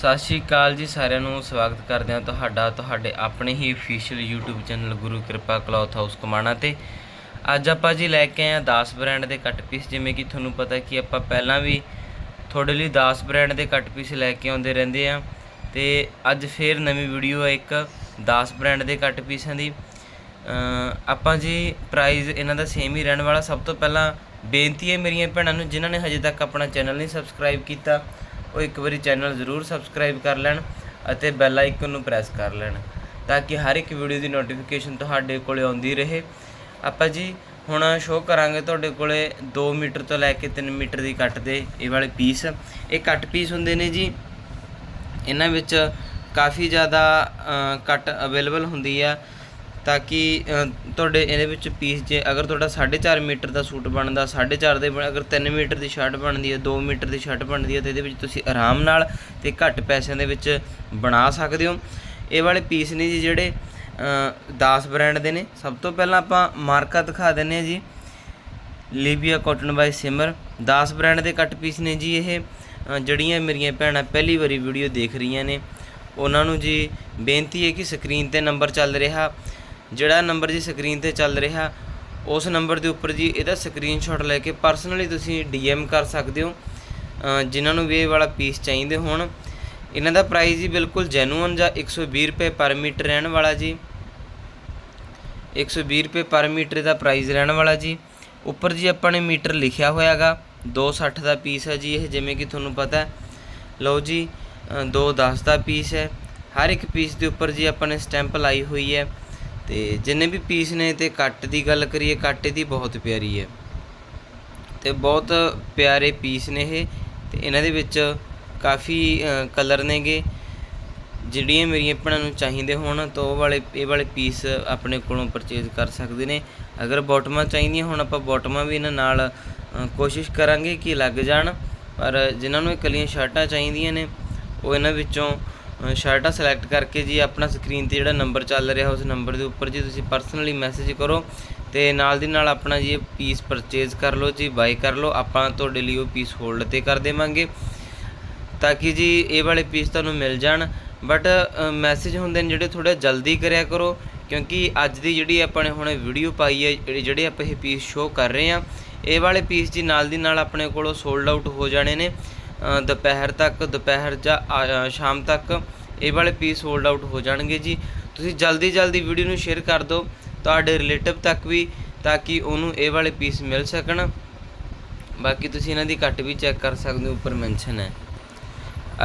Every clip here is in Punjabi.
ਸਤਿ ਸ਼੍ਰੀ ਅਕਾਲ ਜੀ ਸਾਰਿਆਂ ਨੂੰ, ਸਵਾਗਤ ਕਰਦੇ ਹਾਂ ਤੁਹਾਡਾ, ਤੁਹਾਡੇ ਆਪਣੇ ਹੀ official YouTube channel Guru Kirpa cloth house Kamana ਤੇ। ਅੱਜ ਆਪਾਂ ਜੀ ਲੈ ਕੇ ਆਏ ਹਾਂ 10 ਬ੍ਰਾਂਡ ਦੇ ਕੱਟ ਪੀਸ ਜਿਵੇਂ ਕਿ ਤੁਹਾਨੂੰ ਪਤਾ ਕਿ ਆਪਾਂ ਪਹਿਲਾਂ ਵੀ ਤੁਹਾਡੇ ਲਈ 10 ਬ੍ਰਾਂਡ ਦੇ ਕੱਟ ਪੀਸ ਲੈ ਕੇ ਆਉਂਦੇ ਰਹਿੰਦੇ ਆ ਤੇ ਅੱਜ ਫੇਰ ਨਵੀਂ ਵੀਡੀਓ ਹੈ ਇੱਕ 10 ਬ੍ਰਾਂਡ ਦੇ ਕੱਟ ਪੀਸਾਂ ਦੀ। ਆਪਾਂ ਜੀ ਪ੍ਰਾਈਸ ਇਹਨਾਂ ਦਾ ਸੇਮ ਹੀ ਰਹਿਣ ਵਾਲਾ। ਸਭ ਤੋਂ ਪਹਿਲਾਂ ਬੇਨਤੀ ਹੈ ਮੇਰੀਆਂ ਭੈਣਾਂ ਨੂੰ, ਜਿਨ੍ਹਾਂ ਨੇ ਹਜੇ ਤੱਕ ਆਪਣਾ ਚੈਨਲ ਨਹੀਂ ਸਬਸਕ੍ਰਾਈਬ ਕੀਤਾ ਉਹ ਇੱਕ ਵਾਰੀ ਚੈਨਲ ਜ਼ਰੂਰ ਸਬਸਕ੍ਰਾਈਬ ਕਰ ਲੈਣ ਅਤੇ ਬੈਲ ਆਈਕਨ ਨੂੰ ਪ੍ਰੈਸ ਕਰ ਲੈਣ ਤਾਂ ਕਿ ਹਰ ਇੱਕ ਵੀਡੀਓ ਦੀ ਨੋਟੀਫਿਕੇਸ਼ਨ ਤੁਹਾਡੇ ਕੋਲੇ ਆਉਂਦੀ ਰਹੇ। ਆਪਾਂ ਜੀ ਹੁਣ ਸ਼ੋਅ ਕਰਾਂਗੇ ਤੁਹਾਡੇ ਕੋਲੇ 2 ਮੀਟਰ ਤੋਂ ਲੈ ਕੇ 3 ਮੀਟਰ ਦੀ ਕੱਟ ਦੇ ਇਹ ਵਾਲੇ ਪੀਸ ਇਹ ਕੱਟ ਪੀਸ ਹੁੰਦੇ ਨੇ ਜੀ। ਇਹਨਾਂ ਵਿੱਚ ਕਾਫੀ ਜ਼ਿਆਦਾ ਕੱਟ ਅਵੇਲੇਬਲ ਹੁੰਦੀ ਆ। ਤਾਂ ਕਿ ਤੁਹਾਡੇ ਇਹਦੇ ਵਿੱਚ ਪੀਸ ਜੇ ਅਗਰ ਤੁਹਾਡਾ 4.5 ਮੀਟਰ ਦਾ ਸੂਟ ਬਣਦਾ 4.5 ਦੇ ਬਣ- ਅਗਰ 3 ਮੀਟਰ ਦੀ ਸ਼ਰਟ ਬਣਦੀ ਹੈ 2 ਮੀਟਰ ਦੀ ਸ਼ਰਟ ਬਣਦੀ ਹੈ ਤੇ ਇਹਦੇ ਵਿੱਚ ਤੁਸੀਂ ਆਰਾਮ ਨਾਲ ਤੇ ਘੱਟ ਪੈਸਿਆਂ ਦੇ ਵਿੱਚ ਬਣਾ ਸਕਦੇ ਹੋ। ਇਹ ਵਾਲੇ ਪੀਸ ਨੇ ਜੀ ਜਿਹੜੇ ਅ, 10 ਬ੍ਰਾਂਡ ਦੇ ਨੇ। ਸਭ ਤੋਂ ਪਹਿਲਾਂ ਆਪਾਂ ਮਾਰਕਾ ਦਿਖਾ ਦਿੰਨੇ ਆ ਜੀ। Libya cotton by Simar 10 brand ਦੇ ਕੱਟ ਪੀਸ ਨੇ ਜੀ ਇਹ। ਅ, ਜਿਹੜੀਆਂ ਮੇਰੀਆਂ ਭੈਣਾਂ ਪਹਿਲੀ ਵਾਰੀ ਵੀਡੀਓ ਦੇਖ ਰਹੀਆਂ ਨੇ। ਉਹਨਾਂ ਨੂੰ ਜੀ ਬੇਨਤੀ ਹੈ ਕਿ ਸਕਰੀਨ ਤੇ ਨੰਬਰ ਚੱਲ ਰਿਹਾ। ਜਿਹੜਾ ਨੰਬਰ ਜੀ ਸਕਰੀਨ ਤੇ ਚੱਲ ਰਿਹਾ ਉਸ ਨੰਬਰ ਦੇ ਉੱਪਰ ਜੀ ਇਹਦਾ ਸਕਰੀਨਸ਼ਾਟ ਲੈ ਕੇ ਪਰਸਨਲੀ ਤੁਸੀਂ ਡੀਐਮ ਕਰ ਸਕਦੇ ਹੋ ਜਿਨ੍ਹਾਂ ਨੂੰ ਵੀ ਇਹ ਵਾਲਾ ਪੀਸ ਚਾਹੀਦੇ ਹੋਣ। ਇਹਨਾਂ ਦਾ ਪ੍ਰਾਈਸ ਜੀ ਬਿਲਕੁਲ ਜੈਨੂਅਨ ਜਾਂ 120 ਰੁਪਏ ਪਰ ਮੀਟਰ ਰਹਿਣ ਵਾਲਾ ਜੀ। 120 ਰੁਪਏ ਪਰ ਮੀਟਰ ਦਾ ਪ੍ਰਾਈਸ ਰਹਿਣ ਵਾਲਾ ਜੀ। ਉੱਪਰ ਜੀ ਆਪਾਂ ਨੇ ਮੀਟਰ ਲਿਖਿਆ ਹੋਇਆਗਾ 260 ਦਾ ਪੀਸ ਹੈ ਜੀ ਇਹ ਜਿਵੇਂ ਕਿ ਤੁਹਾਨੂੰ ਪਤਾ ਲਓ ਜੀ ਅ, 210 ਦਾ ਪੀਸ ਹੈ। ਹਰ ਇੱਕ ਪੀਸ ਦੇ ਉੱਪਰ ਜੀ ਆਪਾਂ ਨੇ ਸਟੈਂਪ ਲਾਈ ਹੋਈ ਹੈ। ਤੇ ਜਿੰਨੇ ਵੀ ਪੀਸ ਨੇ ਤੇ ਕੱਟ ਦੀ ਗੱਲ ਕਰੀਏ, ਕੱਟ ਦੀ ਬਹੁਤ ਪਿਆਰੀ ਹੈ। ਤੇ ਬਹੁਤ ਪਿਆਰੇ ਪੀਸ ਨੇ ਇਹ ਤੇ ਇਹਨਾਂ ਦੇ ਵਿੱਚ ਕਾਫੀ ਕਲਰ ਨੇਗੇ। ਜਿਹੜੀਆਂ ਮੇਰੀਆਂ ਭੈਣਾਂ ਨੂੰ ਚਾਹੀਦੇ ਹੋਣ, ਤਾਂ ਉਹ ਵਾਲੇ, ਇਹ ਵਾਲੇ ਪੀਸ ਆਪਣੇ ਕੋਲੋਂ ਪਰਚੇਜ਼ ਕਰ ਸਕਦੇ ਨੇ। ਅਗਰ ਬਾਟਮਾਂ ਚਾਹੀਦੀਆਂ ਹੁਣ, ਆਪਾਂ ਬਾਟਮਾਂ ਵੀ ਇਹਨਾਂ ਨਾਲ ਕੋਸ਼ਿਸ਼ ਕਰਾਂਗੇ ਕਿ ਲੱਗ ਜਾਣ। ਪਰ ਜਿਨ੍ਹਾਂ ਨੂੰ ਇਕੱਲੀਆਂ ਸ਼ਰਟਾਂ ਚਾਹੀਦੀਆਂ ਨੇ, ਉਹ ਇਹਨਾਂ ਵਿੱਚੋਂ ਸ਼ਰਟਾਂ ਸਿਲੈਕਟ ਕਰਕੇ ਜੀ ਆਪਣਾ ਸਕਰੀਨ ਤੇ ਜਿਹੜਾ ਨੰਬਰ ਚੱਲ ਰਿਹਾ ਉਸ ਨੰਬਰ ਦੇ ਉੱਪਰ ਜੀ ਤੁਸੀਂ ਪਰਸਨਲੀ ਮੈਸੇਜ ਕਰੋ ਤੇ ਨਾਲ ਦੀ ਨਾਲ ਆਪਣਾ ਜੀ ਇਹ ਪੀਸ ਪਰਚੇਜ਼ ਕਰ ਲਓ ਜੀ ਬਾਈ ਕਰ ਲਓ, ਆਪਾਂ ਤੁਹਾਡੇ ਲਈ ਉਹ ਪੀਸ ਹੋਲਡ ਤੇ ਕਰ ਦੇਵਾਂਗੇ ਤਾਂ ਕਿ ਜੀ ਇਹ ਵਾਲੇ ਪੀਸ ਤੁਹਾਨੂੰ ਮਿਲ ਜਾਣ। ਬਟ ਮੈਸੇਜ ਹੁੰਦੇ ਨੇ ਜਿਹੜੇ ਥੋੜਾ ਜਲਦੀ ਕਰਿਆ ਕਰੋ, ਕਿਉਂਕਿ ਅੱਜ ਦੀ ਜਿਹੜੀ ਆਪਾਂ ਨੇ ਹੁਣ ਵੀਡੀਓ ਪਾਈ ਹੈ, ਜਿਹੜੇ ਆਪਾਂ ਇਹ ਪੀਸ ਸ਼ੋਅ ਕਰ ਰਹੇ ਆ ਇਹ ਵਾਲੇ ਪੀਸ ਜੀ ਨਾਲ ਦੀ ਨਾਲ ਆਪਣੇ ਕੋਲੋਂ ਸੋਲਡ ਆਊਟ ਹੋ ਜਾਣੇ ਨੇ। ਦੁਪਹਿਰ ਤੱਕ, ਦੁਪਹਿਰ ਜਾਂ ਆ- ਸ਼ਾਮ ਤੱਕ ਇਹ ਵਾਲੇ ਪੀਸ ਹੋਲਡ ਆਊਟ ਹੋ ਜਾਣਗੇ ਜੀ। ਤੁਸੀਂ ਜਲਦੀ ਜਲਦੀ ਵੀਡੀਓ ਨੂੰ ਸ਼ੇਅਰ ਕਰ ਦਿਓ, ਤੁਹਾਡੇ ਰਿਲੇਟਿਵ ਤੱਕ ਵੀ, ਤਾਂ ਕਿ ਉਹਨੂੰ ਇਹ ਵਾਲੇ ਪੀਸ ਮਿਲ ਸਕਣ। ਬਾਕੀ ਤੁਸੀਂ ਇਹਨਾਂ ਦੀ ਕੱਟ ਵੀ ਚੈੱਕ ਕਰ ਸਕਦੇ ਹੋ, ਉੱਪਰ ਮੈਂਸ਼ਨ ਹੈ।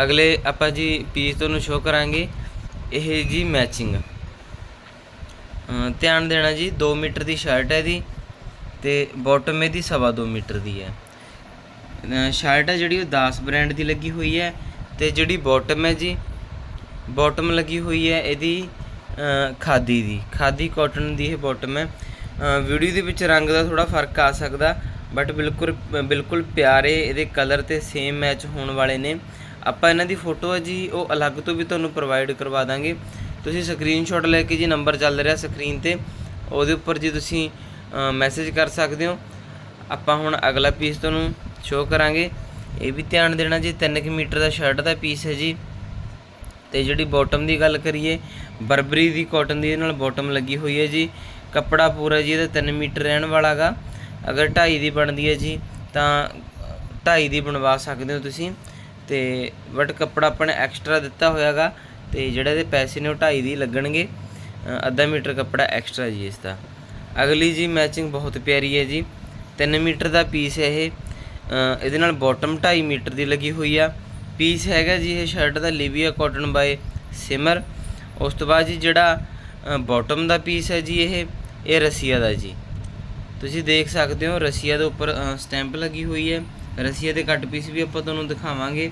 ਅਗਲੇ ਆਪਾਂ ਜੀ ਪੀਸ ਤੁਹਾਨੂੰ ਸ਼ੋਅ ਕਰਾਂਗੇ, ਇਹ ਜੀ ਮੈਚਿੰਗ ਧਿਆਨ ਦੇਣਾ ਜੀ 2 ਮੀਟਰ ਦੀ ਸ਼ਰਟ ਹੈ ਦੀ ਤੇ ਬਾਟਮ ਇਹਦੀ ਸਵਾ 2 ਮੀਟਰ ਦੀ ਹੈ। ਸ਼ਰਟ ਹੈ ਜਿਹੜੀ ਉਹ ਦਾਸ ਬ੍ਰਾਂਡ ਦੀ ਲੱਗੀ ਹੋਈ ਹੈ ਤੇ ਜਿਹੜੀ ਬਾਟਮ ਹੈ ਜੀ ਬਾਟਮ ਲੱਗੀ ਹੋਈ ਹੈ ਇਹਦੀ ਖਾਦੀ ਦੀ, ਖਾਦੀ ਕਾਟਨ ਦੀ ਇਹ ਬਾਟਮ ਹੈ। ਵੀਡੀਓ ਦੇ ਵਿੱਚ ਰੰਗ ਦਾ ਥੋੜਾ ਫ਼ਰਕ ਆ ਸਕਦਾ ਬਟ ਬਿਲਕੁਲ ਬਿਲਕੁਲ ਪਿਆਰੇ ਇਹਦੇ ਕਲਰ ਤੇ ਸੇਮ ਮੈਚ ਹੋਣ ਵਾਲੇ ਨੇ। ਆਪਾਂ ਇਹਨਾਂ ਦੀ ਫੋਟੋ ਹੈ ਜੀ, ਉਹ ਅਲੱਗ ਤੋਂ ਵੀ ਤੁਹਾਨੂੰ ਪ੍ਰੋਵਾਈਡ ਕਰਵਾ ਦਾਂਗੇ। ਤੁਸੀਂ ਸਕਰੀਨਸ਼ਾਟ ਲੈ ਕੇ ਜੀ ਨੰਬਰ ਚੱਲ ਰਿਹਾ ਸਕਰੀਨ ਤੇ, ਉਹਦੇ ਉੱਪਰ ਜੀ ਤੁਸੀਂ ਮੈਸੇਜ ਕਰ ਸਕਦੇ ਹੋ। ਆਪਾਂ ਹੁਣ ਅਗਲਾ ਪੀਸ ਤੁਹਾਨੂੰ ਸ਼ੋਅ ਕਰਾਂਗੇ। ਇਹ ਵੀ ਧਿਆਨ ਦੇਣਾ ਜੀ 3 ਮੀਟਰ ਦਾ ਸ਼ਰਟ ਦਾ ਪੀਸ ਹੈ ਜੀ। ਤੇ ਜਿਹੜੀ ਬਾਟਮ ਦੀ ਗੱਲ ਕਰੀਏ, ਬਰਬਰੀ ਦੀ ਕਾਟਨ ਦੀ ਇਹਦੇ ਨਾਲ ਬਾਟਮ ਲੱਗੀ ਹੋਈ ਹੈ ਜੀ। ਕੱਪੜਾ ਪੂਰਾ ਜੀ, ਇਹਦਾ 3 ਮੀਟਰ ਰਹਿਣ ਵਾਲਾਗਾ। ਅਗਰ 2.5 ਦੀ ਬਣਦੀ ਹੈ ਜੀ, ਤਾਂ 2.5 ਦੀ ਬਣਵਾ ਸਕਦੇ ਹੋ ਤੁਸੀਂ। ਤੇ ਬਟ ਕੱਪੜਾ ਆਪਾਂ ਨੇ ਐਕਸਟਰਾ ਦਿੱਤਾ ਹੋਇਆਗਾ, ਤੇ ਜਿਹੜਾ ਇਹਦੇ ਪੈਸੇ ਨੇ ਉਹ 2.5 ਦੀ ਲੱਗਣਗੇ। ਅੱਧਾ ਮੀਟਰ ਕੱਪੜਾ ਐਕਸਟਰਾ ਜੀ ਇਸ ਦਾ। ਅਗਲੀ ਜੀ ਮੈਚਿੰਗ ਬਹੁਤ ਪਿਆਰੀ ਹੈ ਜੀ। 3 ਮੀਟਰ ਦਾ ਪੀਸ ਹੈ ਇਹ। ਇਹਦੇ ਨਾਲ ਬਾਟਮ 2.5 ਮੀਟਰ ਦੀ ਲੱਗੀ ਹੋਈ ਆ। ਪੀਸ ਹੈਗਾ ਜੀ ਇਹ ਸ਼ਰਟ ਦਾ ਲਿਵੀਆ ਕਾਟਨ ਬਾਏ ਸਿਮਰ ਉਸ ਤੋਂ ਬਾਅਦ ਜੀ ਜਿਹੜਾ ਬਾਟਮ ਦਾ ਪੀਸ ਹੈ ਜੀ ਇਹ ਇਹ ਰਸੀਆ ਦਾ ਜੀ। ਤੁਸੀਂ ਦੇਖ ਸਕਦੇ ਹੋ ਰਸੀਆ ਦੇ ਉੱਪਰ ਸਟੈਂਪ ਲੱਗੀ ਹੋਈ ਹੈ। ਰਸੀਆ ਦੇ ਕੱਟ ਪੀਸ ਵੀ ਆਪਾਂ ਤੁਹਾਨੂੰ ਦਿਖਾਵਾਂਗੇ।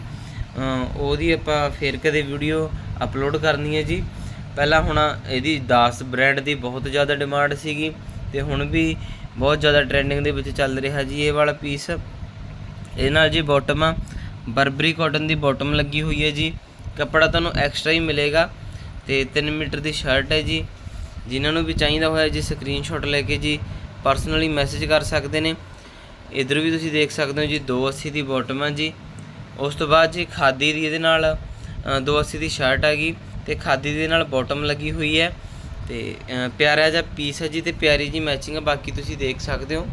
ਉਹਦੀ ਆਪਾਂ ਫੇਰ ਕਦੇ ਵੀਡੀਓ ਅਪਲੋਡ ਕਰਨੀ ਹੈ ਜੀ। ਪਹਿਲਾਂ ਹੁਣ ਇਹਦੀ 10 ਬ੍ਰਾਂਡ ਦੀ ਬਹੁਤ ਜ਼ਿਆਦਾ ਡਿਮਾਂਡ ਸੀਗੀ ਤੇ ਹੁਣ ਵੀ ਬਹੁਤ ਜ਼ਿਆਦਾ ਟ੍ਰੈਂਡਿੰਗ ਦੇ ਵਿੱਚ ਚੱਲ ਰਿਹਾ ਜੀ ਇਹ ਵਾਲਾ ਪੀਸ ਇਹ ਨਾਲ ਜੀ ਬਾਟਮ ਆ। ਬਰਬਰੀ ਕਾਟਨ ਦੀ ਬਾਟਮ ਲੱਗੀ ਹੋਈ ਹੈ ਜੀ। ਕੱਪੜਾ ਤੁਹਾਨੂੰ ਐਕਸਟਰਾ ਹੀ ਮਿਲੇਗਾ। ਤੇ 3 ਮੀਟਰ ਦੀ ਸ਼ਰਟ ਹੈ ਜੀ। ਜਿਨ੍ਹਾਂ ਨੂੰ ਵੀ ਚਾਹੀਦਾ ਹੋਇਆ ਜੀ ਸਕਰੀਨਸ਼ਾਟ ਲੈ ਕੇ ਜੀ ਪਰਸਨਲੀ ਮੈਸੇਜ ਕਰ ਸਕਦੇ ਨੇ। ਇਧਰ ਵੀ ਤੁਸੀਂ ਦੇਖ ਸਕਦੇ ਹੋ ਜੀ 280 ਦੀ ਬਾਟਮ ਆ ਜੀ। ਉਸ ਤੋਂ ਬਾਅਦ ਜੀ ਖਾਦੀ ਦੀ ਇਹਦੇ ਨਾਲ ਅ, 280 ਦੀ ਸ਼ਰਟ ਹੈਗੀ ਤੇ ਖਾਦੀ ਦੇ ਨਾਲ ਬਾਟਮ ਲੱਗੀ ਹੋਈ ਹੈ। ਤੇ ਪਿਆਰਾ ਜਿਹਾ ਪੀਸ ਹੈ ਜੀ ਤੇ ਪਿਆਰੀ ਜੀ ਮੈਚਿੰਗ ਆ। ਬਾਕੀ ਤੁਸੀਂ ਦੇਖ ਸਕਦੇ ਹੋ।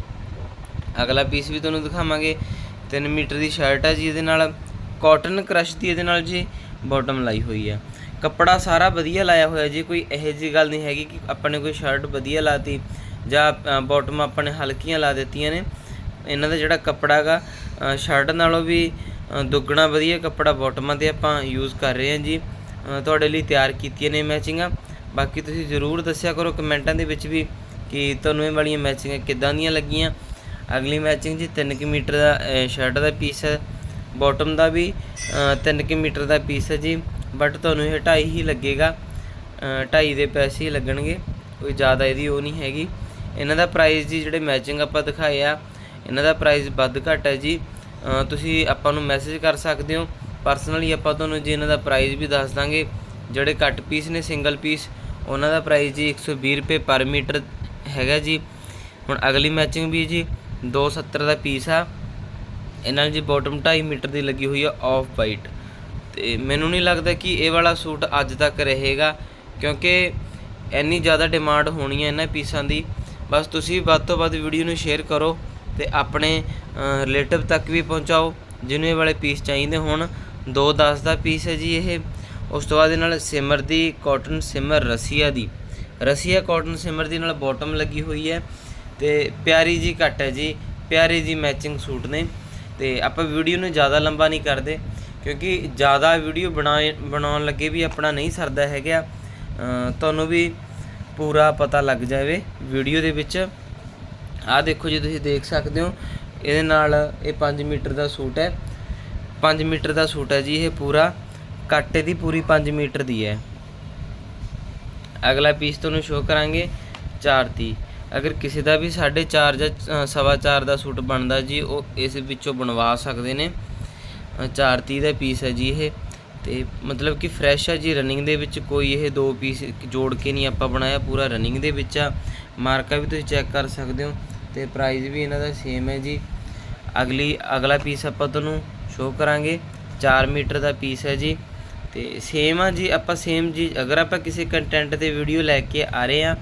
ਅਗਲਾ ਪੀਸ ਵੀ ਤੁਹਾਨੂੰ ਦਿਖਾਵਾਂਗੇ। 3 ਮੀਟਰ ਦੀ ਸ਼ਰਟ ਹੈ ਜੀ, ਇਹਦੇ ਨਾਲ ਕਾਟਨ ਕ੍ਰਸ਼ ਦੀ ਇਹਦੇ ਨਾਲ ਜੀ ਬਾਟਮ ਲਾਈ ਹੋਈ ਹੈ ਕੱਪੜਾ ਸਾਰਾ ਵਧੀਆ ਲਾਇਆ ਹੋਇਆ ਜੀ, ਕੋਈ ਇਹੋ ਜਿਹੀ ਗੱਲ ਨਹੀਂ ਹੈਗੀ ਕਿ ਆਪਾਂ ਨੇ ਕੋਈ ਸ਼ਰਟ ਵਧੀਆ ਲਾਤੀ ਜਾਂ ਬਾਟਮ ਆਪਾਂ ਨੇ ਹਲਕੀਆਂ ਲਾ ਦਿੱਤੀਆਂ ਨੇ। ਇਹਨਾਂ ਦਾ ਜਿਹੜਾ ਕੱਪੜਾ ਹੈਗਾ ਸ਼ਰਟ ਨਾਲੋਂ ਵੀ ਦੁੱਗਣਾ ਵਧੀਆ ਕੱਪੜਾ ਬਾਟਮਾਂ ਤੇ ਆਪਾਂ ਯੂਜ਼ ਕਰ ਰਹੇ ਹਾਂ ਜੀ। ਤੁਹਾਡੇ ਲਈ ਤਿਆਰ ਕੀਤੀਆਂ ਨੇ ਮੈਚਿੰਗਾਂ ਬਾਕੀ ਤੁਸੀਂ ਜ਼ਰੂਰ ਦੱਸਿਆ ਕਰੋ ਕਮੈਂਟਾਂ ਦੇ ਵਿੱਚ ਵੀ ਕਿ ਤੁਹਾਨੂੰ ਇਹ ਵਾਲੀਆਂ ਮੈਚਿੰਗਾਂ ਕਿੱਦਾਂ ਦੀਆਂ ਲੱਗੀਆਂ। ਅਗਲੀ ਮੈਚਿੰਗ ਜੀ 3 ਮੀਟਰ ਦਾ ਸ਼ਰਟ ਦਾ ਪੀਸ ਹੈ ਬਾਟਮ ਦਾ ਵੀ 3 ਮੀਟਰ ਦਾ ਪੀਸ ਹੈ ਜੀ ਬਟ ਤੁਹਾਨੂੰ ਇਹ 2.5 ਹੀ ਲੱਗੇਗਾ 2.5 ਦੇ ਪੈਸੇ ਹੀ ਲੱਗਣਗੇ, ਕੋਈ ਜ਼ਿਆਦਾ ਇਹਦੀ ਉਹ ਨਹੀਂ ਹੈਗੀ। ਇਹਨਾਂ ਦਾ ਪ੍ਰਾਈਸ ਜੀ ਜਿਹੜੇ ਮੈਚਿੰਗ ਆਪਾਂ ਦਿਖਾਏ ਆ, ਇਹਨਾਂ ਦਾ ਪ੍ਰਾਈਸ ਵੱਧ ਘੱਟ ਹੈ ਜੀ। ਤੁਸੀਂ ਆਪਾਂ ਨੂੰ ਮੈਸੇਜ ਕਰ ਸਕਦੇ ਹੋ। ਪਰਸਨਲੀ ਆਪਾਂ ਤੁਹਾਨੂੰ ਜੀ ਇਹਨਾਂ ਦਾ ਪ੍ਰਾਈਸ ਵੀ ਦੱਸ ਦਾਂਗੇ। ਜਿਹੜੇ ਕੱਟ ਪੀਸ ਨੇ ਸਿੰਗਲ ਪੀਸ ਉਹਨਾਂ ਦਾ ਪ੍ਰਾਈਸ ਜੀ 120 ਰੁਪਏ ਪਰ ਮੀਟਰ ਹੈਗਾ ਜੀ। ਹੁਣ ਅਗਲੀ ਮੈਚਿੰਗ ਵੀ ਜੀ 270 ਦਾ ਪੀਸ ਆ। ਇਹਨਾਂ ਨਾਲ ਜੀ ਬਾਟਮ 2.5 ਮੀਟਰ ਦੀ ਲੱਗੀ ਹੋਈ ਆ ਆਫ ਵਾਈਟ ਤੇ ਮੈਨੂੰ ਨਹੀਂ ਲੱਗਦਾ ਕਿ ਇਹ ਵਾਲਾ ਸੂਟ ਅੱਜ ਤੱਕ ਰਹੇਗਾ, ਕਿਉਂਕਿ ਇੰਨੀ ਜ਼ਿਆਦਾ ਡਿਮਾਂਡ ਹੋਣੀ ਹੈ ਇਹਨਾਂ ਪੀਸਾਂ ਦੀ। ਬਸ ਤੁਸੀਂ ਵੱਧ ਤੋਂ ਵੱਧ ਵੀਡੀਓ ਨੂੰ ਸ਼ੇਅਰ ਕਰੋ ਤੇ ਆਪਣੇ ਰਿਲੇਟਿਵ ਤੱਕ ਵੀ ਪਹੁੰਚਾਓ, ਜਿਹਨੂੰ ਇਹ ਵਾਲੇ ਪੀਸ ਚਾਹੀਦੇ ਹੋਣ। 210 ਦਾ ਪੀਸ ਹੈ ਜੀ ਇਹ। ਉਸ ਤੋਂ ਬਾਅਦ ਇਹ ਨਾਲ ਸਿਮਰ ਦੀ ਕਾਟਨ ਸਿਮਰ ਰਸੀਆ ਦੀ। ਰਸੀਆ ਕਾਟਨ ਸਿਮਰ ਦੀ ਨਾਲ ਬਾਟਮ ਲੱਗੀ ਹੋਈ ਹੈ। ਤੇ ਪਿਆਰੀ ਜੀ ਘੱਟ ਹੈ ਜੀ, ਪਿਆਰੇ ਜੀ ਮੈਚਿੰਗ ਸੂਟ ਨੇ ਤੇ ਆਪਾਂ ਵੀਡੀਓ ਨੂੰ ਜ਼ਿਆਦਾ ਲੰਬਾ ਨਹੀਂ ਕਰਦੇ ਕਿਉਂਕਿ ਜ਼ਿਆਦਾ ਵੀਡੀਓ ਬਣਾਏ, ਬਣਾਉਣ ਲੱਗੇ ਵੀ ਆਪਣਾ ਨਹੀਂ ਸਰਦਾ ਹੈਗਾ। ਤੁਹਾਨੂੰ ਵੀ ਪੂਰਾ ਪਤਾ ਲੱਗ ਜਾਵੇ ਵੀਡੀਓ ਦੇ ਵਿੱਚ। ਆਹ ਦੇਖੋ ਜੀ, ਤੁਸੀਂ ਦੇਖ ਸਕਦੇ ਹੋ, ਇਹਦੇ ਨਾਲ ਇਹ 5 ਮੀਟਰ ਦਾ ਸੂਟ ਹੈ। 5 ਮੀਟਰ ਦਾ ਸੂਟ ਹੈ ਜੀ ਇਹ ਪੂਰਾ ਕਾਟੇ ਦੀ ਪੂਰੀ 5 ਮੀਟਰ ਦੀ ਹੈ। ਅਗਲਾ ਪੀਸ ਤੁਹਾਨੂੰ ਸ਼ੋਅ ਕਰਾਂਗੇ 4 ਤੀ ਅਗਰ ਕਿਸੇ ਦਾ ਵੀ 4.5 ਜਾਂ ਸਵਾ 4 ਦਾ ਸੂਟ ਬਣਦਾ ਜੀ, ਉਹ ਇਸ ਵਿੱਚੋਂ ਬਣਵਾ ਸਕਦੇ ਨੇ। 4 ਤੀ ਦਾ ਪੀਸ ਹੈ ਜੀ ਇਹ। ਤੇ ਮਤਲਬ ਕਿ ਫਰੈਸ਼ ਹੈ ਜੀ ਰਨਿੰਗ ਦੇ ਵਿੱਚ ਕੋਈ ਇਹ ਦੋ ਪੀਸ ਜੋੜ ਕੇ ਨਹੀਂ ਆਪਾਂ ਬਣਾਇਆ, ਪੂਰਾ ਰਨਿੰਗ ਦੇ ਵਿੱਚ ਆ। ਮਾਰਕਾ ਵੀ ਤੁਸੀਂ ਚੈੱਕ ਕਰ ਸਕਦੇ ਹੋ ਤੇ ਪ੍ਰਾਈਸ ਵੀ ਇਹਨਾਂ ਦਾ ਸੇਮ ਹੈ ਜੀ। ਅਗਲੀ, ਅਗਲਾ ਪੀਸ ਆਪਾਂ ਤੁਹਾਨੂੰ ਸ਼ੋਅ ਕਰਾਂਗੇ। 4 ਮੀਟਰ ਦਾ ਪੀਸ ਹੈ ਜੀ। ਤੇ ਸੇਮ ਆ ਜੀ, ਆਪਾਂ ਸੇਮ ਜੀ, ਅਗਰ ਆਪਾਂ ਕਿਸੇ ਕੰਟੈਂਟ ਤੇ ਵੀਡੀਓ ਲੈ ਕੇ ਆ ਰਹੇ ਆ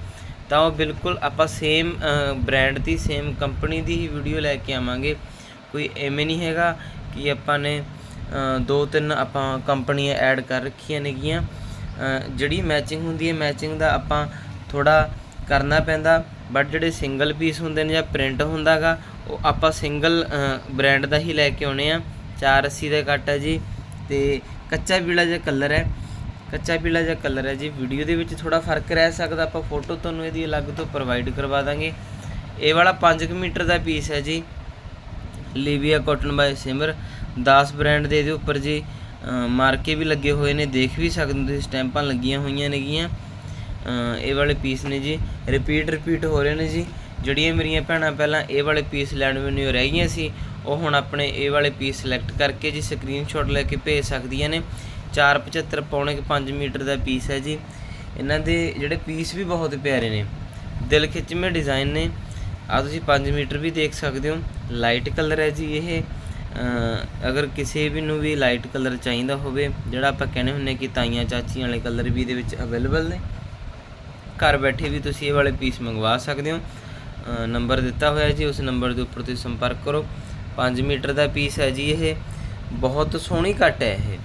ਤਾਂ ਉਹ ਬਿਲਕੁਲ ਆਪਾਂ ਸੇਮ ਬ੍ਰਾਂਡ ਦੀ ਸੇਮ ਕੰਪਨੀ ਦੀ ਹੀ ਵੀਡੀਓ ਲੈ ਕੇ ਆਵਾਂਗੇ। ਕੋਈ ਐਵੇਂ ਨਹੀਂ ਹੈਗਾ ਕਿ ਆਪਾਂ ਨੇ ਦੋ ਤਿੰਨ ਆਪਾਂ ਕੰਪਨੀਆਂ ਐਡ ਕਰ ਰੱਖੀਆਂ ਨੇਗੀਆਂ। ਜਿਹੜੀ ਮੈਚਿੰਗ ਹੁੰਦੀ ਹੈ ਮੈਚਿੰਗ ਦਾ ਆਪਾਂ ਥੋੜਾ ਕਰਨਾ ਪੈਂਦਾ। ਬਟ ਜਿਹੜੇ ਸਿੰਗਲ ਪੀਸ ਹੁੰਦੇ ਨੇ ਜਾਂ ਪ੍ਰਿੰਟ ਹੁੰਦਾਗਾ, ਉਹ ਆਪਾਂ ਸਿੰਗਲ ਬ੍ਰਾਂਡ ਦਾ ਹੀ ਲੈ ਕੇ ਆਉਣੇ ਆ। 480 ਦਾ ਕੱਟ ਹੈ ਜੀ। ਤੇ ਕੱਚਾ ਪੀਲਾ ਜਿਹਾ ਕਲਰ ਹੈ। ਕੱਚਾ ਪੀਲਾ ਜਿਹਾ ਕਲਰ ਹੈ। ਜੀ ਵੀਡੀਓ ਦੇ ਵਿੱਚ ਥੋੜਾ ਫ਼ਰਕ ਰਹਿ ਸਕਦਾ, ਆਪਾਂ ਫੋਟੋ ਤੁਹਾਨੂੰ ਇਹਦੀ ਅਲੱਗ ਤੋਂ ਪ੍ਰੋਵਾਈਡ ਕਰਵਾ ਦਾਂਗੇ। ਇਹ ਵਾਲਾ 5 ਮੀਟਰ ਦਾ ਪੀਸ ਹੈ ਜੀ। ਲੀਵੀਆ ਕਾਟਨ ਬਾਈ ਸਿਮਰ 10 ਬ੍ਰਾਂਡ ਦੇ ਇਹਦੇ ਉੱਪਰ ਜੀ ਮਾਰਕੇ ਵੀ ਲੱਗੇ ਹੋਏ ਨੇ। ਦੇਖ ਵੀ ਸਕਦੇ ਹੋ ਤੁਸੀਂ, ਸਟੈਂਪਾਂ ਲੱਗੀਆਂ ਹੋਈਆਂ ਨੇਗੀਆਂ। ਇਹ ਵਾਲੇ ਪੀਸ ਨੇ ਜੀ। ਰਿਪੀਟ ਰਿਪੀਟ ਹੋ ਰਹੇ ਨੇ ਜੀ। ਜਿਹੜੀਆਂ ਮੇਰੀਆਂ ਭੈਣਾਂ ਪਹਿਲਾਂ ਇਹ ਵਾਲੇ ਪੀਸ ਲੈਣ ਮੈਨੂੰ ਰਹਿ ਗਈਆਂ ਸੀ, ਉਹ ਹੁਣ ਆਪਣੇ ਇਹ ਵਾਲੇ ਪੀਸ ਸਿਲੈਕਟ ਕਰਕੇ ਜੀ ਸਕਰੀਨਸ਼ਾਟ ਲੈ ਕੇ ਭੇਜ ਸਕਦੀਆਂ ਨੇ। 475 ਪੌਣੇ 5 ਮੀਟਰ ਦਾ ਪੀਸ ਹੈ ਜੀ। ਇਹਨਾਂ ਦੇ ਜਿਹੜੇ ਪੀਸ ਵੀ ਬਹੁਤ ਪਿਆਰੇ ਨੇ। ਦਿਲ ਖਿੱਚਵੇਂ ਡਿਜ਼ਾਈਨ ਨੇ। ਆ ਤੁਸੀਂ 5 ਮੀਟਰ ਵੀ ਦੇਖ ਸਕਦੇ ਹੋ। ਲਾਈਟ ਕਲਰ ਹੈ ਜੀ ਇਹ। ਅਗਰ ਕਿਸੇ ਵੀ ਨੂੰ ਵੀ ਲਾਈਟ ਕਲਰ ਚਾਹੀਦਾ ਹੋਵੇ, ਜਿਹੜਾ ਆਪਾਂ ਕਹਿੰਦੇ ਹੁੰਨੇ ਕਿ ਤਾਈਆਂ ਚਾਚੀਆਂ ਵਾਲੇ ਕਲਰ ਵੀ ਇਹਦੇ ਵਿੱਚ ਅਵੇਲੇਬਲ ਨੇ। ਘਰ ਬੈਠੇ ਵੀ ਤੁਸੀਂ ਇਹ ਵਾਲੇ ਪੀਸ ਮੰਗਵਾ ਸਕਦੇ ਹੋ। ਨੰਬਰ ਦਿੱਤਾ ਹੋਇਆ ਜੀ, ਉਸ ਨੰਬਰ ਦੇ ਉੱਪਰ ਤੁਸੀਂ ਸੰਪਰਕ ਕਰੋ। 5 ਮੀਟਰ ਦਾ ਪੀਸ ਹੈ ਜੀ ਇਹ। ਬਹੁਤ ਸੋਹਣੀ ਕੱਟ ਹੈ ਇਹ।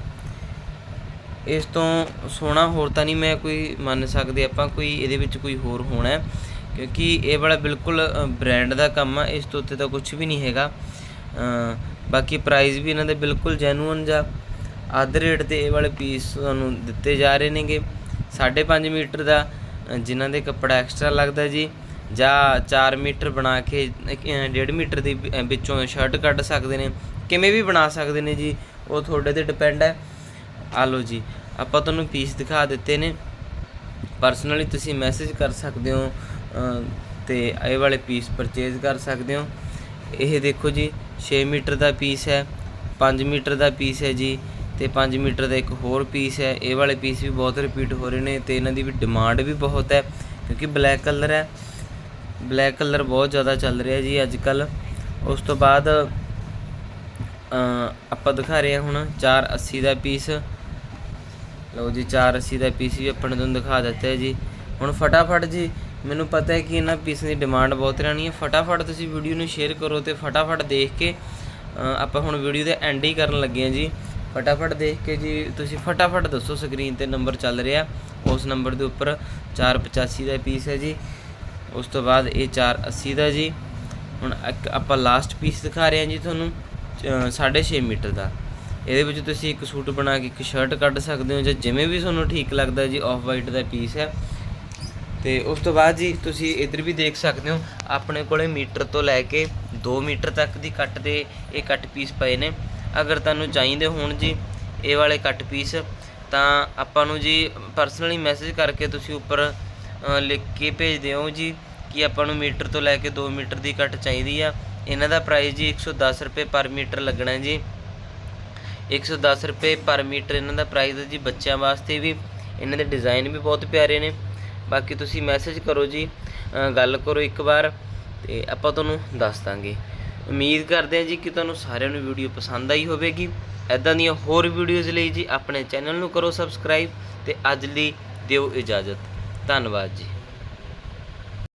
ਇਸ ਤੋਂ ਸੋਹਣਾ ਹੋਰ ਤਾਂ ਨਹੀਂ ਮੈਂ ਕੋਈ ਮੰਨ ਸਕਦੇ ਆਪਾਂ ਕੋਈ ਇਹਦੇ ਵਿੱਚ ਕੋਈ ਹੋਰ ਹੋਣਾ ਕਿਉਂਕਿ ਇਹ ਵਾਲਾ ਬਿਲਕੁਲ ਬ੍ਰਾਂਡ ਦਾ ਕੰਮ ਆ ਇਸ ਤੋਂ ਉੱਤੇ ਤਾਂ ਕੁਝ ਵੀ ਨਹੀਂ ਹੈਗਾ। ਬਾਕੀ ਪ੍ਰਾਈਸ ਵੀ ਇਹਨਾਂ ਦੇ ਬਿਲਕੁਲ ਜੈਨੂਅਨ ਜਾਂ। ਅੱਧ ਰੇਟ ਤੇ ਇਹ ਵਾਲੇ ਪੀਸ ਤੁਹਾਨੂੰ ਦਿੱਤੇ ਜਾ ਰਹੇ ਨੇਗੇ। 5.5 ਮੀਟਰ ਦਾ ਅ, ਜਿਨ੍ਹਾਂ ਦੇ ਕੱਪੜਾ ਐਕਸਟਰਾ ਲੱਗਦਾ ਜੀ। ਜਾਂ 4 ਮੀਟਰ ਬਣਾ ਕੇ 1.5 ਮੀਟਰ ਦੀ ਵਿੱਚੋਂ ਸ਼ਰਟ ਕੱਢ ਸਕਦੇ ਨੇ। ਕਿਵੇਂ ਵੀ ਬਣਾ ਸਕਦੇ ਨੇ ਜੀ ਉਹ ਤੁਹਾਡੇ ਤੇ ਡਿਪੈਂਡ ਹੈ। ਆ ਲਓ ਜੀ ਆਪਾਂ ਤੁਹਾਨੂੰ ਪੀਸ ਦਿਖਾ ਦਿੱਤੇ ਨੇ। ਪਰਸਨਲੀ ਤੁਸੀਂ ਮੈਸੇਜ ਕਰ ਸਕਦੇ ਹੋ ਅ, ਤੇ ਇਹ ਵਾਲੇ ਪੀਸ ਪਰਚੇਜ਼ ਕਰ ਸਕਦੇ ਹੋ। ਇਹ ਦੇਖੋ ਜੀ 6 ਮੀਟਰ ਦਾ ਪੀਸ ਹੈ 5 ਮੀਟਰ ਦਾ ਪੀਸ ਹੈ ਜੀ ਤੇ 5 ਮੀਟਰ ਦਾ ਇੱਕ ਹੋਰ ਪੀਸ ਹੈ। ਇਹ ਵਾਲੇ ਪੀਸ ਵੀ ਬਹੁਤ ਰਿਪੀਟ ਹੋ ਰਹੇ ਨੇ ਤੇ ਇਹਨਾਂ ਦੀ ਵੀ ਡਿਮਾਂਡ ਵੀ ਬਹੁਤ ਹੈ ਕਿਉਂਕਿ ਬਲੈਕ ਕਲਰ ਹੈ। ਬਲੈਕ ਕਲਰ ਬਹੁਤ ਜ਼ਿਆਦਾ ਚੱਲ ਰਿਹਾ ਜੀ ਅੱਜ ਕੱਲ ਉਸ ਤੋਂ ਬਾਅਦ ਆਪਾਂ ਦਿਖਾ ਰਹੇ ਹਾਂ ਹੁਣ 480 ਦਾ ਪੀਸ ਲਓ ਜੀ 480 ਦਾ ਪੀਸ ਵੀ ਆਪਾਂ ਤੁਹਾਨੂੰ ਦਿਖਾ ਦਿੱਤਾ ਹੈ ਜੀ। ਹੁਣ ਫਟਾਫਟ ਜੀ, ਮੈਨੂੰ ਪਤਾ ਹੈ ਕਿ ਇਹਨਾਂ ਪੀਸਾਂ ਦੀ ਡਿਮਾਂਡ ਬਹੁਤ ਰਹਿਣੀ ਹੈ। ਫਟਾਫਟ ਤੁਸੀਂ ਵੀਡੀਓ ਨੂੰ ਸ਼ੇਅਰ ਕਰੋ ਤੇ ਫਟਾਫਟ ਦੇਖ ਕੇ ਆਪਾਂ ਹੁਣ ਵੀਡੀਓ ਦੇ ਐਂਡ ਹੀ ਕਰਨ ਲੱਗੇ ਹਾਂ ਜੀ। ਫਟਾਫਟ ਦੇਖ ਕੇ ਜੀ, ਤੁਸੀਂ ਫਟਾਫਟ ਦੱਸੋ ਸਕਰੀਨ ਤੇ ਨੰਬਰ ਚੱਲ ਰਿਹਾ। ਉਸ ਨੰਬਰ ਦੇ ਉੱਪਰ 485 ਦਾ ਪੀਸ ਹੈ ਜੀ। ਉਸ ਤੋਂ ਬਾਅਦ ਇਹ 480 ਦਾ ਜੀ। ਹੁਣ ਇੱਕ ਆਪਾਂ ਲਾਸਟ ਪੀਸ ਦਿਖਾ ਰਹੇ ਹਾਂ ਜੀ ਤੁਹਾਨੂੰ 6.5 ਮੀਟਰ ਦਾ। ਇਹਦੇ ਵਿੱਚ ਤੁਸੀਂ ਇੱਕ ਸੂਟ ਬਣਾ ਕੇ, ਇੱਕ ਸ਼ਰਟ ਕੱਢ ਸਕਦੇ ਹੋ, ਜਾਂ ਜਿਵੇਂ ਵੀ ਤੁਹਾਨੂੰ ਠੀਕ ਲੱਗਦਾ ਜੀ ਆਫ ਵਾਈਟ ਦਾ ਪੀਸ ਹੈ। ਤੇ ਉਸ ਤੋਂ ਬਾਅਦ ਜੀ, ਤੁਸੀਂ ਇਧਰ ਵੀ ਦੇਖ ਸਕਦੇ ਹੋ, ਆਪਣੇ ਕੋਲੇ ਮੀਟਰ ਤੋਂ ਲੈ ਕੇ 2 ਮੀਟਰ ਤੱਕ ਦੀ ਕੱਟ ਦੇ ਇਹ ਕੱਟ ਪੀਸ ਪਏ ਨੇ। ਅਗਰ ਤੁਹਾਨੂੰ ਚਾਹੀਦੇ ਹੋਣ ਜੀ ਇਹ ਵਾਲੇ ਕੱਟ ਪੀਸ ਤਾਂ ਆਪਾਂ ਨੂੰ ਜੀ ਪਰਸਨਲੀ ਮੈਸੇਜ ਕਰਕੇ ਤੁਸੀਂ ਉੱਪਰ ਲਿਖ ਕੇ ਭੇਜ ਦਿਓ ਜੀ ਕਿ ਆਪਾਂ ਨੂੰ ਮੀਟਰ ਤੋਂ ਲੈ ਕੇ 2 ਮੀਟਰ ਦੀ ਕੱਟ ਚਾਹੀਦੀ ਆ। ਇਹਨਾਂ ਦਾ ਪ੍ਰਾਈਸ ਜੀ 110 ਰੁਪਏ ਪਰ ਮੀਟਰ ਲੱਗਣਾ ਜੀ। 110 ਰੁਪਏ ਪਰ ਮੀਟਰ ਇਹਨਾਂ ਦਾ ਪ੍ਰਾਈਸ ਹੈ ਜੀ ਬੱਚਿਆਂ ਵਾਸਤੇ ਵੀ। ਇਹਨਾਂ ਦੇ ਡਿਜ਼ਾਈਨ ਵੀ ਬਹੁਤ ਪਿਆਰੇ ਨੇ। ਬਾਕੀ ਤੁਸੀਂ ਮੈਸੇਜ ਕਰੋ ਜੀ ਗੱਲ ਕਰੋ ਇੱਕ ਵਾਰ ਤੇ ਆਪਾਂ ਤੁਹਾਨੂੰ ਦੱਸ ਦਾਂਗੇ। ਉਮੀਦ ਕਰਦੇ ਹਾਂ ਜੀ ਕਿ ਤੁਹਾਨੂੰ ਸਾਰਿਆਂ ਨੂੰ ਵੀਡੀਓ ਪਸੰਦ ਆਈ ਹੋਵੇਗੀ। ਐਦਾਂ ਦੀਆਂ ਹੋਰ ਵੀਡੀਓਜ਼ ਲਈ ਜੀ ਆਪਣੇ ਚੈਨਲ ਨੂੰ ਕਰੋ ਸਬਸਕ੍ਰਾਈਬ ਤੇ ਅੱਜ ਲਈ ਦਿਓ ਇਜਾਜ਼ਤ। ਧੰਨਵਾਦ ਜੀ।